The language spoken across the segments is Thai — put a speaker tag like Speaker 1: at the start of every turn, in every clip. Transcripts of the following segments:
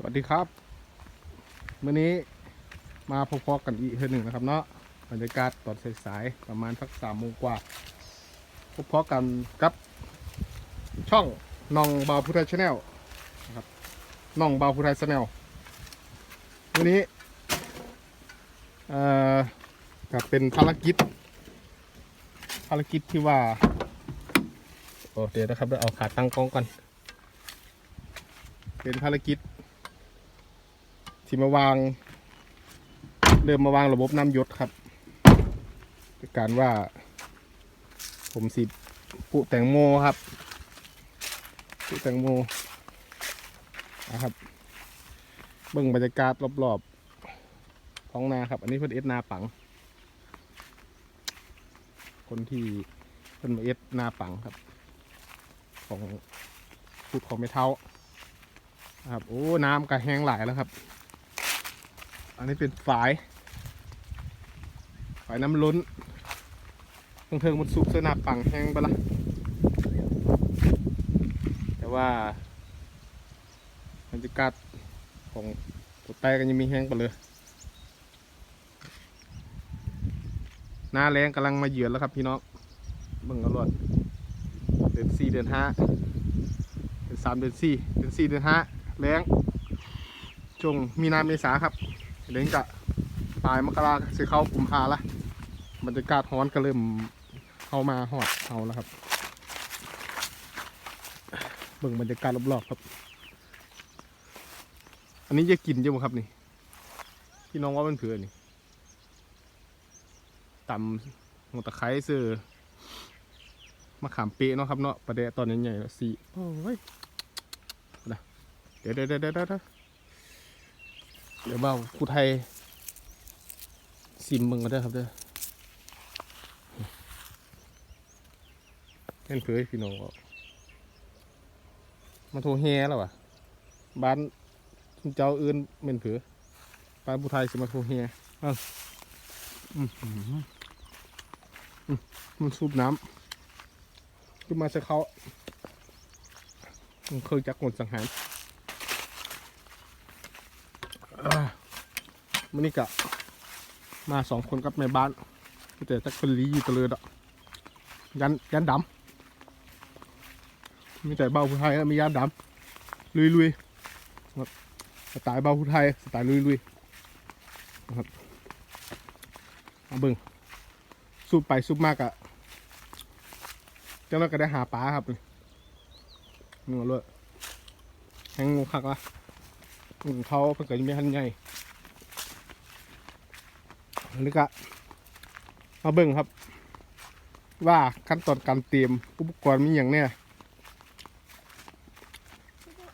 Speaker 1: สวัสดีครับมื่อนี้มาพบๆกันอีกเทือหนึ่งนะครับเนาะบรรยากาศตอนสายๆประมาณสักสามโมงกว่าพบๆกันกับ ช่องน้องบาวพุทธชาแนลนะครับน้องบาวพุทธชาแนลวันนี้เอ่อกับเป็นภารกิจ ภารกิจที่ว่าโอเดี๋ยวนะครับเดี๋ยวเอาขาตั้งกล้องก่อนเป็นภารกิจ ทีมาวาง เริ่มมาวางระบบน้ำยศครับการว่า ผมสิปลูกแตงโมครับปลูกแตงโมนะครับ เบิ่งบรรยากาศรอบๆท้องนาครับ อันนี้เพื่นเอสนาปัง คนที่เพิ่นมาเอสนาปังครับ ของพูดของไม่เท่านะครับ โอ้ น้ำก็แห้งหลายแล้วครับ อันนี้เป็นฝายฝายน้ำล้นเพิ่งๆมันสุกเสนาปังแห้งไปละแต่ว่าบรรยากาศของตัวไตก็ยังมีแห้งไปเลยหน้าแรงกำลังมาเยือนแล้วครับพี่น้องเบิ่งเอารวดเดือนสี่เดือนห้าเดือนสามเดือนสี่เดือนสี่เดือนห้าแรงจงมีนาเมษาครับ เล้งจะปลายมกราสิเข้ากุมภาละบรรยากาศร้อนก็เริ่มเข้ามาหอดเอาแล้วครับเบิ่งบรรยากาศรอบๆครับ อันนี้จะกินเยอะครับนี่พี่น้องว่ามันเผือนี่ตำหัวตะไคร้เสือมะขามเปี๊ยะเนาะครับเนาะประเดะตอนใหญ่ๆสีโอ้ยเดี๋ยวเดี๋ยวเดี๋ยวเดี๋ยว เดี๋ยวเบาครูไทยซิมมึงก็ได้ครับเด้อเล่นเผยพี่น้องมาโทรแฮแล้ววะบ้านเจ้าอื่นเม่นเผือบ้านภูไทยสิมาโทรแฮเอ้าอืมอืมอืมมันสูบน้ำขึ้นมาจะเขาเคยจักหมดสังหาร มันนี่กะ มาสองคนกับแม่บ้านแต่จักเป็นลีอยู่ตะเลยดอกยันยันดำมีแต่เบาผู้ไทยมียันดำลุยลุยๆครับสไตล์เบาผู้ไทยสไตล์ลุยลุยนะครับเอาเบิ่งสูบไปสูบมากอะเจ้าเราก็ได้หาปลาครับนี่นัวเลยแหงงูคักละเขาเพิ่งเกิดยังไม่ทันใหญ่ อันนี้ก็มาเบิ่งครับ ว่าขั้นตอนการเตรียมอุปกรณ์มีอย่างเนี่ย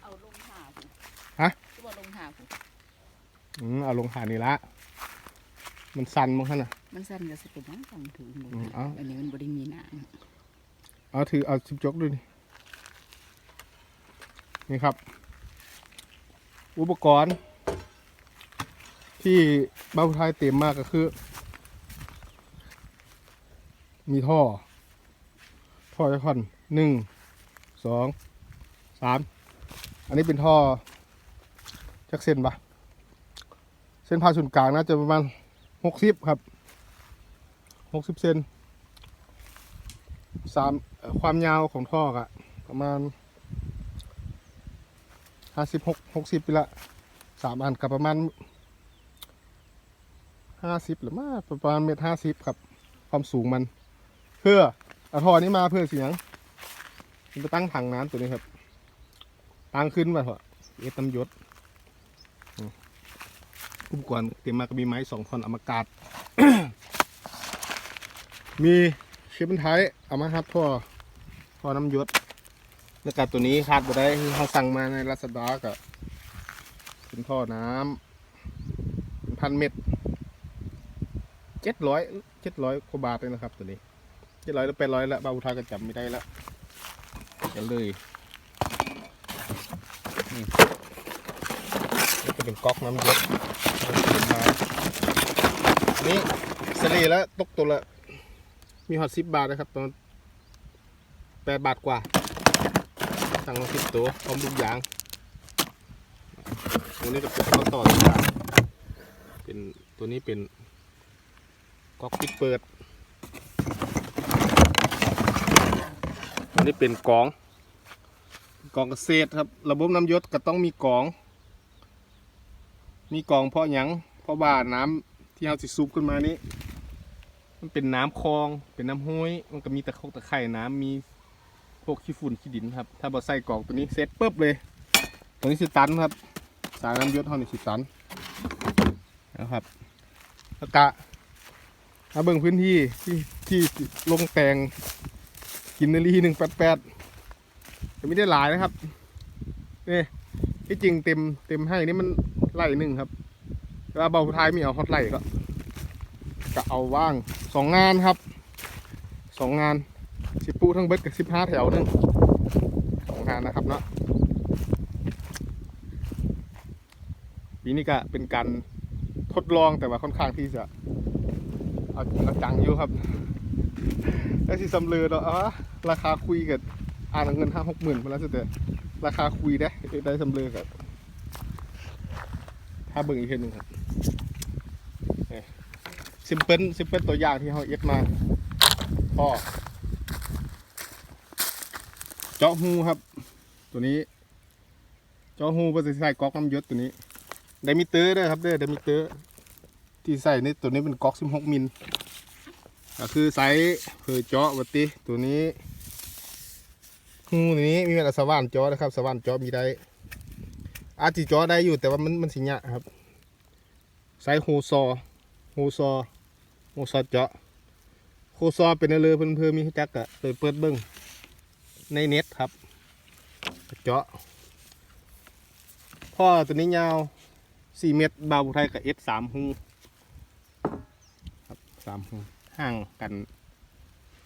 Speaker 2: เอาลงหาผู้
Speaker 1: ฮะ
Speaker 2: ที่ว่าลงหาผู้
Speaker 1: อืมเอาลงหานี่ละมันสั่นมั้งขนาด
Speaker 2: มันสั้นก็สิเป็นน้ำฟังถือหมด
Speaker 1: อืมเอา
Speaker 2: อันนี้มันบริมีหน้
Speaker 1: เอาถือเอาสิบจกด้วยนี่นี่ครับ อุปกรณ์ ที่บ้านผู้ไทยเต็มมากก็คือ มีท่อ ท่อจะคอนหนึ่งสองสามอันนี้เป็นท่อจักเส้นปะเส้นผ่าศูนย์กลางน่าจะประมาณหกสิบครับหกสิบเซนสามความยาวของท่ออะประมาณห้าสิบหกหกสิบไปละสามอันกับประมาณ ห้าสิบหรือมาประมาณเมตรห้าสิบครับ ความสูงมัน เพื่อเอาท่อนี้มาเพื่อเสียงมันไปตั้งถังน้ำตัวนี้ครับตั้งขึ้นมาเถอะเอตำยศอุปกรณ์เตรียมมาก็มีไม้สองท่อนอมากาดมีเชฟบันไทยเอามาฮัดท่อท่อน้ำยศแล้วกับตัวนี้คาดบ่ได้ที่เขาสั่งมาในลาซาด้าก็เป็นท่อน้ำพันเม็ด เจ็ดร้อยเจ็ดร้อยกว่าบาทเลยนะครับ ตัวนี้เจ็ดร้อยแล้วแปดร้อยแล้วบาบูทาก็จำไม่ได้แล้วกันเลยนี่เป็นก๊อกน้ำเยศมาอันนี้สลีแล้วตกตัวละ มีฮอตสิบบาทนะครับตอนแปดบาทกว่า สั่งมาสิบตัวพร้อมทุกอย่างตัวนี้จะเป็นข้อต่อต่างๆเป็นตัวนี้เป็น ก๊อกปิดเปิด อันนี้เป็นกองกองเกษตรครับ ระบบน้ำยศก็ต้องมีกอง มีกองเพราะหยังเพราะว่าน้ำที่เราสิสูบขึ้นมานี้ มันเป็นน้ำคลอง เป็นน้ำห้วย มันก็มีตะคกตะไคร่น้ำมีพวกขี้ฝุ่นขี้ดินครับ ถ้าบ่ใส่กองตัวนี้เสร็จปุ๊บเลย ตัวนี้สิตันครับ สายน้ำยศเท่านี้สิตันนะครับแล้วกะมาเบิ่งพื้นที่ที่ที่ลงแตงกินนารีหนึ่งแปดแปดจะไม่ได้หลายนะครับนี่ที่จริงเต็มเต็มให้นี่มันไล่หนึ่งครับเวลาเบาท้ายมีเอาฮอตไล่ก็ก็เอาว่างสองงานครับสองงานสิบปูทั้งเบิดกับสิบห้าแถวหนึงสองงานนะครับเนาะปีนี้ก็เป็นการทดลองแต่ว่าค่อนข้างที่จะ เอาจริงเอาจังอยู่ครับแล้วสิสำเร็จเนาะอะราคาคุยกับอ่านเงินห้าหกหมื่นมาแล้วสุดแต่ราคาคุยได้ได้สำเร็จกับถ้าเบิ่งอีกทีหนึ่งครับซิมเปิลซิมเปิลตัวอย่างที่เขาเอ็ดมาพ่อเจาะหูครับ ตัวนี้ เจาะหูเพื่อจะใส่ก๊อกน้ำยศตัวนี้ไดมิเตอร์ด้วยครับเด้อไดมิเตอร์ ที่ใส่ในตัวนี้เป็นก๊อก 16 มิลก็คือไซส์เพอเจาะวัตติตัวนี้หูนี้มีแบบสว่านเจาะนะครับ สว่านเจาะมีได้อาจจะเจาะได้อยู่แต่ว่ามันมันสิยะครับไซส์โฮซอโฮซอโฮซอเจาะโฮซอเป็นอะไรเพื่อนเพื่อมีให้จักกะเปิดเปิดเบิ้งในเน็ตครับ เจาะพ่อตัวนี้ยาวสี่เมตรบาวไทยกับเอสสามหู สามห่างกัน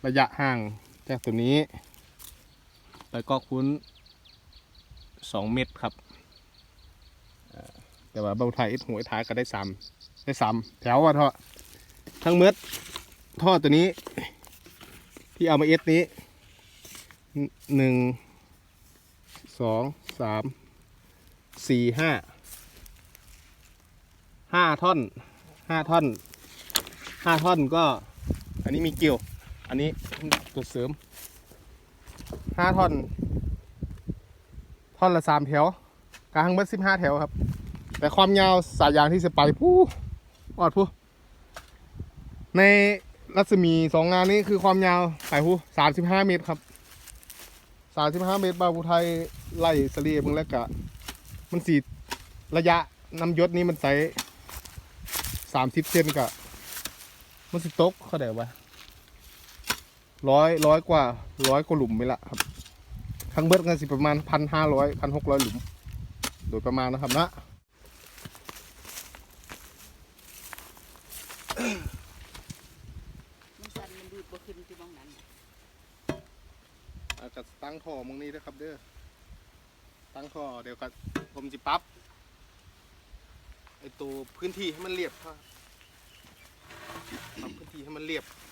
Speaker 1: ระยะห่างจากตัวนี้ ไปก็คุ้นสองเมตรครับแต่ว่าบาไทยเอสหัวท้ายก็ได้สามได้สามแถวว่าท่อทั้งเม็ดท่อตัวนี้ ที่เอามาเอสนี้หนึ่งสองสามสี่ห้าห้าท่อนห้าท่อน ห้าท่อนก็ อันนี้มีเกี่ยว อันนี้ตัวเสริมห้าท่อน ท่อนละสามแถวกลางเบิดสิบห้าแถวครับ แต่ความยาวสายยางที่จะไปผู้อดผู้ในรัศมีสองงานนี้คือความยาวสายผู้สามสิบห้าเมตรครับสามสิบห้าเมตรบาบูไทยไล่สลีมึงแล้วกะ มันสีระยะน้ำยศนี้มันใส่สามสิบเซนกะ มันสิตกเขาได้ว่าร้อยร้อยกว่าร้อยกว่าหลุมไปละครับทั้งเบิดกันสิประมาณพันห้าร้อยพันหกร้อยหลุม โดยประมาณนะครับนะ
Speaker 2: มันสั่นมันดูดบ่ขึ้นที่มองนั้น
Speaker 1: อาจจะตั้งท่อมึงนี้ด้วยครับเด้อตั้งท่อเดี๋ยวก็ผมจะปั๊บไอตัวพื้นที่ให้มันเรียบครับ พื้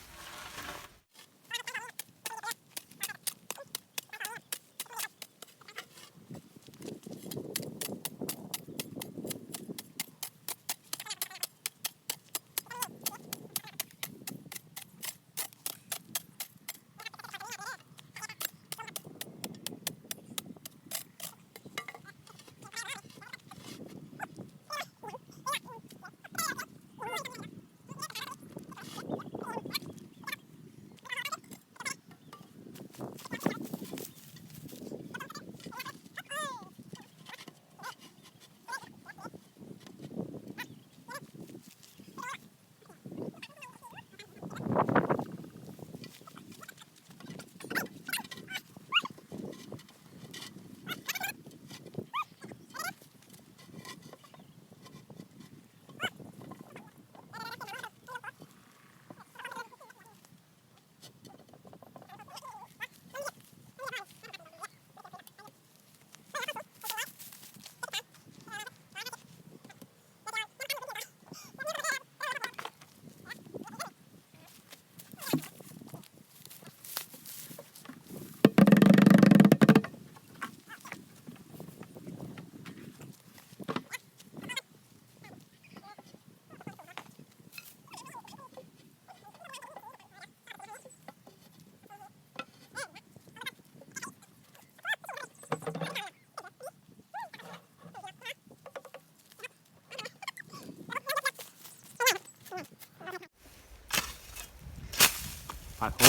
Speaker 1: ปัดโห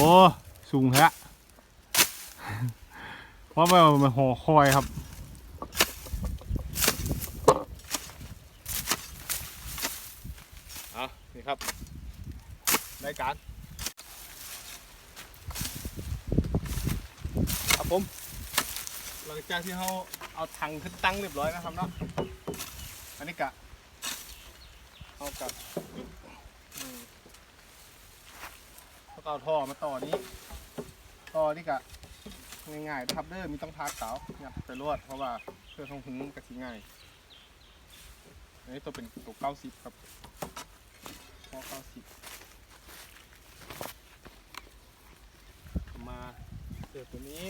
Speaker 1: สูงฮะเพราะว่ามันห่อคอยครับเอานี่ครับรายการครับผม หลังจากที่เขาเอาถังขึ้นตั้งเรียบร้อยนะครับเนาะอันนี้กะเอากับอืมแล้ว ก็เอาท่อมาต่อนี้ ต่อนี่กะง่ายๆนะครับเด้อมีต้องพาเสาเนี่ยไปรวดเพราะว่าเพื่อทงหึงกะชิง่ายอันนี้ตัวเป็นตัวเก้าสิบครับพ่อเก้าสิบมาเจอตัวนี้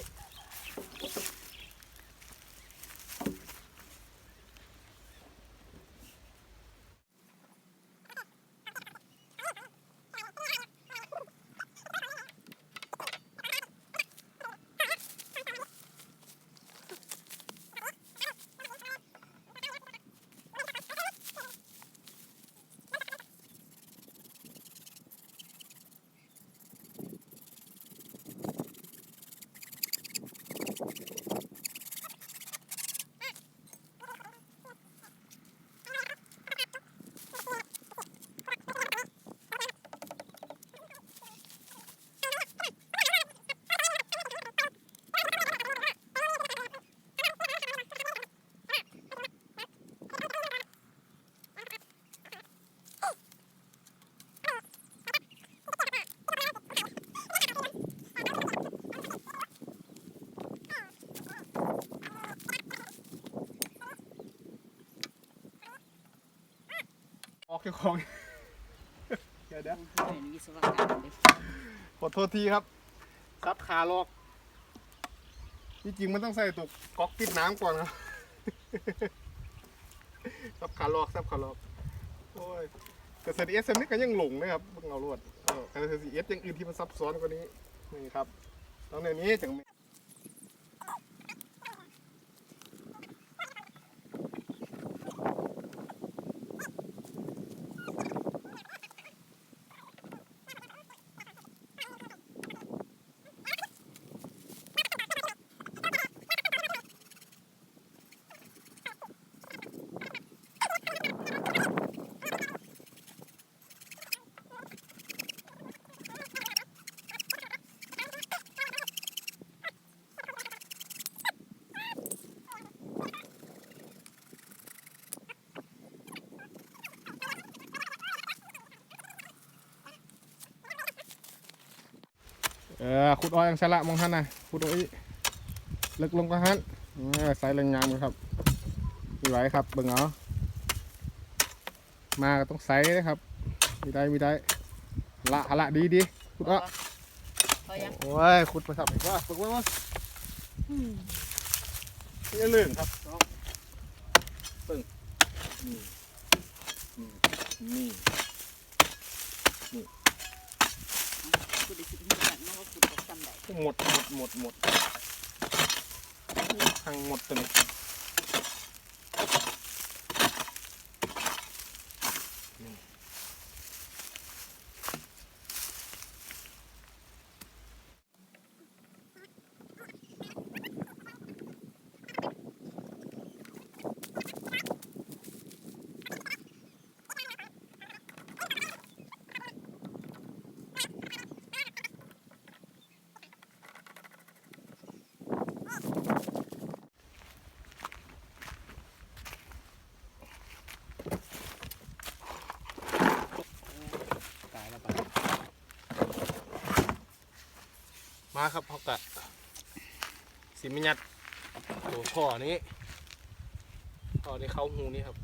Speaker 1: ออกเกี่ยวของ เดี๋ยวเดี๋ยว
Speaker 2: เป็นวิศวกรรมเด้อ
Speaker 1: ขอโทษทีครับ ซับขาลอกที่จริงมันต้องใส่ตัวก๊อกปิดน้ำก่อนครับ ซับขาลอกซับขาลอก โอ้ย แต่เซดีเอสนี่ก็ยังหลงนะครับเพิ่งเอาลวดแต่เซดีเอสยังอื่นที่มันซับซ้อนกว่านี้ นี่ครับต้องในนี้ถึง ออขุดอ้อยยังสละมองท่านนะขุดอ้อยลึกลงก็ฮันเออใส่แรงงานเลยครับมีไหวครับเบิ่งเอามาก็ต้องใส่นะครับ มีได้มีได้ละหะละดีดีขุดอ้อ
Speaker 2: พอยัง
Speaker 1: โอ้ยขุดมาสับอีกว่าฝึกไว้ว่านี่เรื่องครับน้องปึ้งนี่นี่นี่
Speaker 2: ผู้ได้สิบนิ้วกันเนาะว่าคุณจะจำได้
Speaker 1: หมดหมดหมดหมดทั้งหมดตัวนี้
Speaker 2: ตายแล้วไป
Speaker 1: มาครับเขากะสิมิยัดตัวช่อนี้ช่อนี้เข้าหูนี่ครับ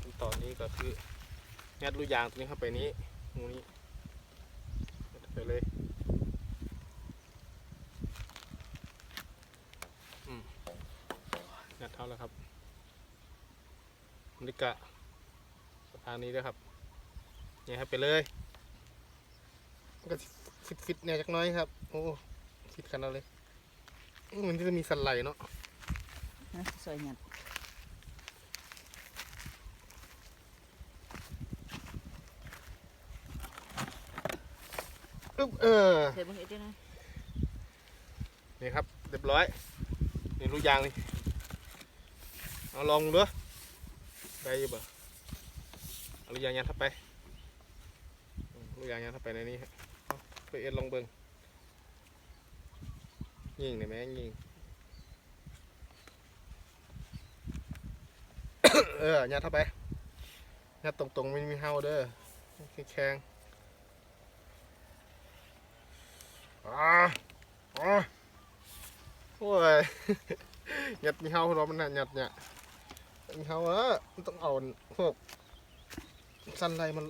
Speaker 1: ขั้นตอนนี้ก็คือยัดลูกยางตัวนี้เข้าไปนี้หูนี้ เนี่ครับไปเลยก็ฟิตฟิตเนี่ยจักน้อยครับ โอ้ฟิตกันเอาเลยมันจะมีสันไหลเนาะ
Speaker 2: สวยงาม
Speaker 1: ปึ๊บเออ
Speaker 2: เสร็จบ่เฮ็ดด้วนี่
Speaker 1: ครับเรียบร้อยนี่ลูกยางนี่เอาลองดูได้อยังบ่เอาลูกยางยันทับไป อืมลูกยางยัดเข้าไปในนี้ฮะไปเอ็ดลองเบิงยิงได้ไหมยิงเออยัดเข้าไปยัดตรงๆไม่มีเฮาเด้อแข็งอ่าอ่าโอ้ยหยัดมีเฮาเรามันน่ะหยัดเนี่ยมีเฮาเออมันต้องเอาพวกสันไรมัน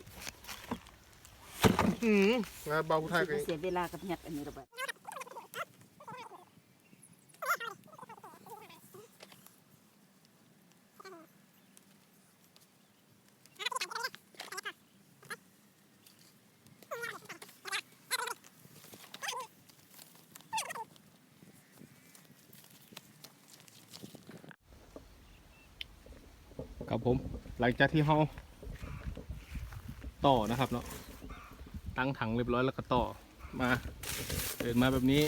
Speaker 1: อืมงานเบาผู้ไทยก็
Speaker 2: เสียเวลากับเหยัดอันนี้ระบาด
Speaker 1: ครับผม หลังจากที่เฮาต่อนะครับเนาะ ตั้งถังเรียบร้อยแล้วก็ต่อมาเดินมาแบบนี้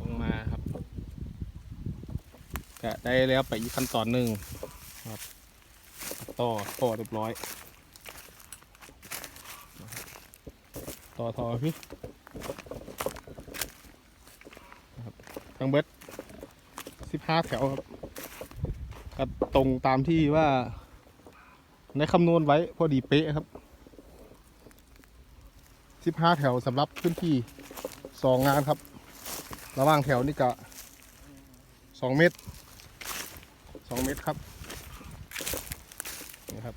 Speaker 1: ลงมาครับก็ได้แล้วไปอีกขั้นตอนหนึ่งครับต่อต่อเรียบร้อยต่อต่อพี่ครับทั้งเบิดสิบห้าแถวครับก็ตรงตามที่ว่าในคำนวณไว้พอดีเป๊ะครับ 15 แถวสำหรับพื้นที่ 2 งานครับ ระหว่างแถวนี่ก็2เมตร 2 เมตรครับนี่ครับ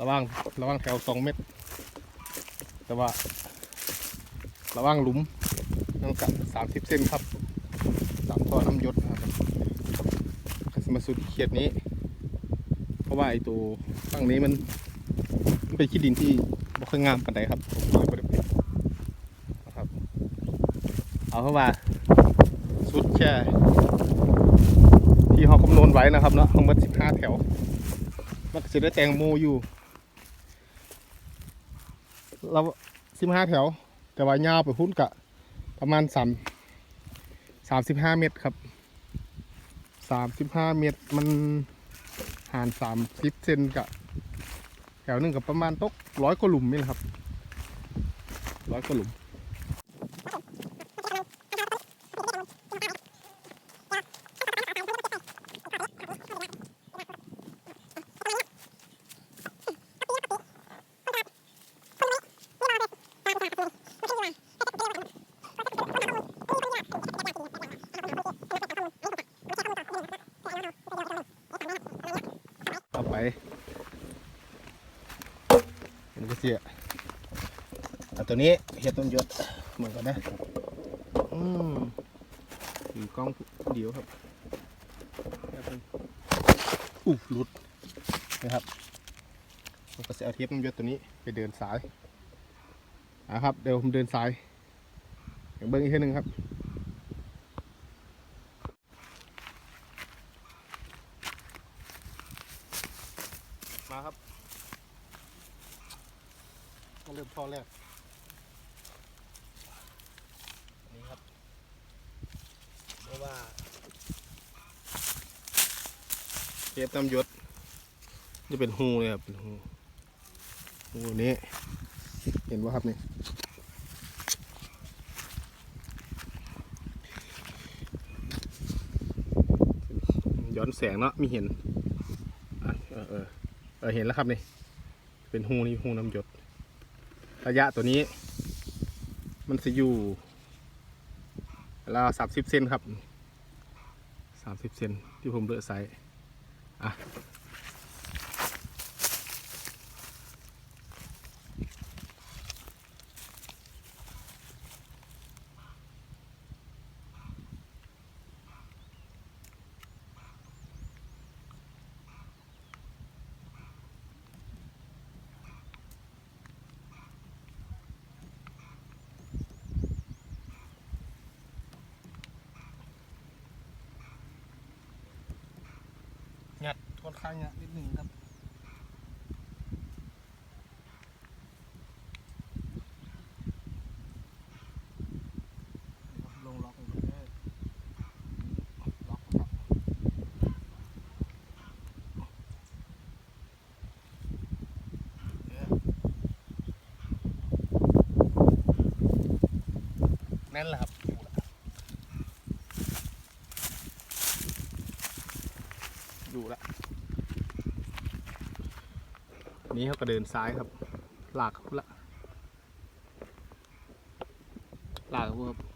Speaker 1: ระหว่างระหว่างแถว 2 เมตร แต่ว่า ระหว่างหลุมนั่นกับ 30 เซนครับตามท่อน้ำยศนะครับก็สิมาสุดเขียดนี้ เพราะว่าไอ้ตัวฝั่งนี้มันเป็นขี้ดินที่บ่ค่อยงามปานใดครับผมเลยบ่ได้เป็นครับ เอาเข้าว่าสุดแค่ที่เขาคำนวณไว้นะครับเนาะทั้งหมด15แถว มันก็จะได้แตงโมอยู่เรา15แถว แต่ว่ายาวไปพุ่นกะ ประมาณ3 35เมตรครับสามสิบห้าเมตรมันห่านสามสิบเซนกับแถวหนึ่งกับประมาณตกร้อยกว่าหลุมนี่แหละครับร้อยกว่าหลุมต่อไปมันก็ เสียเอาตัวนี้เห็ดต้นยศเหมือนกันนะ อืมถือกล้องเดียวครับแป๊บนึงอู้หลุดนะครับผมก็จะเอาเทปต้นยศตัวนี้ไปเดินสายอะครับ เดี๋ยวผมเดินสายเดี๋ยวเบิ้งอีกทีหนึ่งครับ มาครับมา เริ่มท่อแรกนี่ครับเพราะว่าเทปน้ำหยศจะเป็นหูเลยครับเป็นหูหูนี้เห็นว่าครับนี่ย้อนแสงเนาะมีเห็นอะเออเออเออเห็นแล้วครับนี่เป็นหูนี่หูน้ำหยด ระยะตัวนี้ มันจะอยู่ราวสามสิบเซนครับสามสิบเซนที่ผมเลือกไซส์อะ งัดค่อนข้างงัดนิดหนึ่งครับลงล็อกเลยล็อกน่นแล้วครับ อยู่ละนี้เขาก็เดินซ้ายครับลากเขาละลากครับ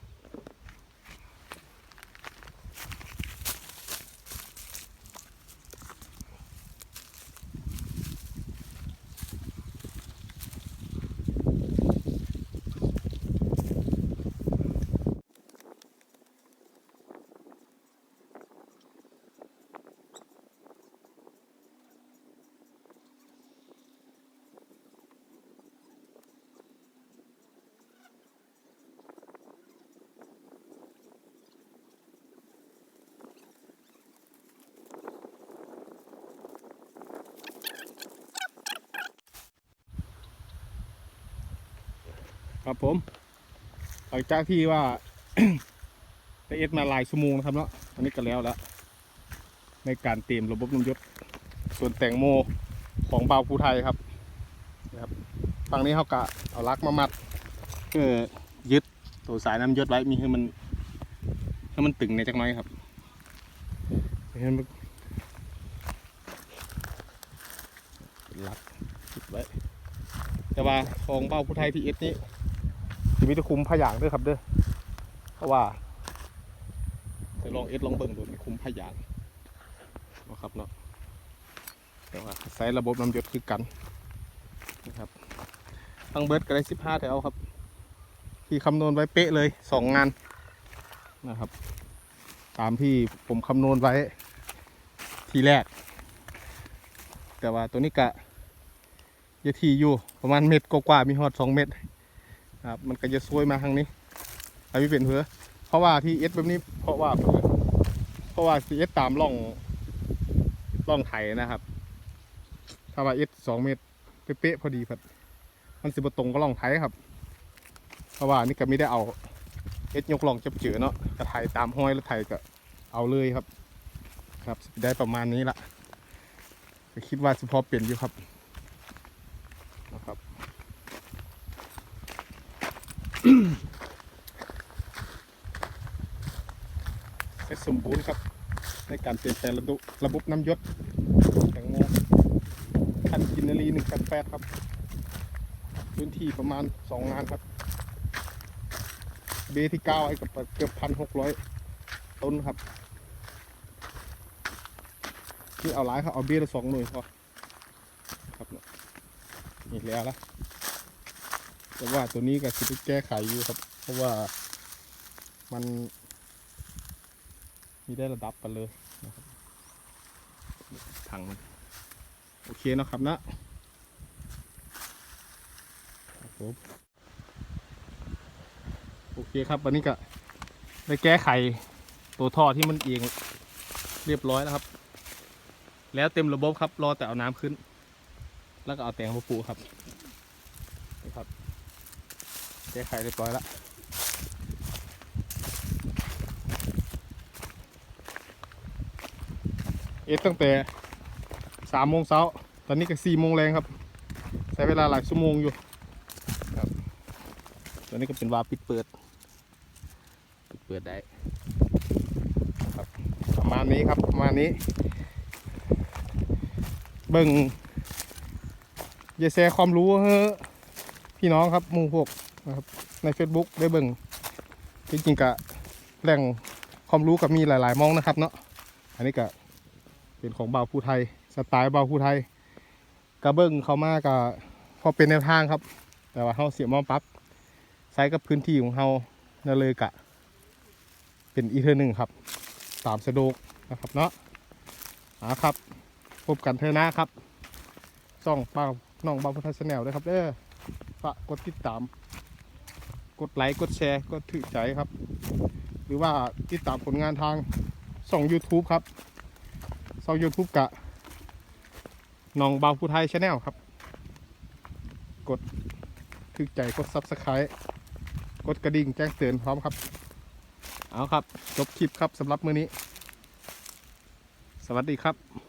Speaker 1: ครับผมหลังจากที่ว่าได้เอ็ดมาหลายชั่วโมงนะครับเนาะอันนี้ก็แล้วแล้วในการเตรียมระบบน้ำยศส่วนแตงโมของเบาภูไทยครับนะครับฝั่งนี้เขากะเอาลักมามัดเพื่อยึดตัวสายน้ำยศไว้มีให้มันให้มันตึงในจักหน้อยครับให้มันลักยึดไว้แต่ว่าของเบาผู้ไทยทีเอสนี่ จะมีตะคุมผ้าอย่างด้วยครับเด้อเพราะว่าจะลองเอสลองเบิ่งดูคุมผ้าอย่างนะครับเนาะแต่ว่าใช้ระบบน้ำยศคือกันนะครับทั้งเบิร์ดก็ได้สิบห้าแถวครับ ที่คำนวณไว้เป๊ะเลยสองงานนะครับ ตามที่ผมคำนวณไว้ทีแรก แต่ว่าตัวนี้กะยาทีอยู่ประมาณเม็ดกว่ามีฮอดสองเม็ด ครับมันก็จะซวยมาทางนี้ไอ้พี่เป็นเพื่อเพราะว่าที่เอสแบบนี้เพราะว่าเพื่อเพราะว่าเอสตามร่องร่องไถนะครับ ถ้าว่าเอสสองเม็ดเป๊ะพอดีครับมันสิบตรงก็ร่องไถครับ เพราะว่านี่ก็ไม่ได้เอาเอสยกล่องจับเจือเนาะกระไถตามห้อยแล้วไถก็เอาเลยครับ ครับได้ประมาณนี้ละคิดว่าสิพอเปลี่ยนอยู่ครับ เสร็จสมบูรณ์ครับ ในการเปลี่ยนแปลงระบบระบบน้ำยศแตงโมคันกินนารีหนึ่งคันแปดครับ พื้นที่ประมาณสองงานครับ เบที่เก้าไอ้กับเกือบพันหกร้อยต้นครับที่เอาหลายครับเอาเบียละสองหน่วยพอครับนี่แล้วละ แต่ว่าตัวนี้ก็คือแก้ไขอยู่ครับ เพราะว่ามัน มีได้ระดับกันเลยนะครับถังมันโอเคนะครับนะครับโอเคครับวันนี้ก็ได้แก้ไขตัวท่อที่มันเอียงเรียบร้อยแล้วครับ แล้วเต็มระบบครับ รอแต่เอาน้ำขึ้น แล้วก็เอาแตงมาปูครับนี่ครับ ก้ไขเรียบร้อยแล้วเอตั้งแต่สามโมงเช้า ตอนนี้ก็สี่โมงแรงครับ ใช้เวลาหลายชั่วโมงอยู่ครับตอนนี้ก็เป็นวาปิดเปิด ปิดเปิดได้ครับประมาณนี้ครับประมาณนี้ เบิ่งอย่าแชร์ความรู้ให้พี่น้องครับหมู่พวก นะครับใน Facebook ได้เบิ่งจริงๆกะแหล่งความรู้กับมีหลาย ๆมองนะครับเนาะอันนี้ก็เป็นของบ่าวผู้ไทย สไตล์บ่าวผู้ไทยกระเบิ่งเขามากกะพอเป็นแนวทางครับ แต่ว่าเฮาเสียมอปรั๊บใช้กับพื้นที่ของเฮานั่นเลยกะ เป็นอีเทอร์หนึ่งครับตามสะดวกนะครับเนาะอาครับ พบกันเทอหน้าครับส่องเป้าน้องเบาพุทธชาแนลด้วยครับเด้อฝากกดติดตาม กดไลค์กดแชร์กดถือใจครับ หรือว่าติดตามผลงานทางส่อง YouTube ครับส่อง YouTube กะน้องเบาพุทธชาแนลครับ กดถือใจกด Subscribe กดกระดิ่งแจ้งเตือนพร้อมครับ เอาครับ จบคลิปครับสำหรับมื้อนี้ สวัสดีครับ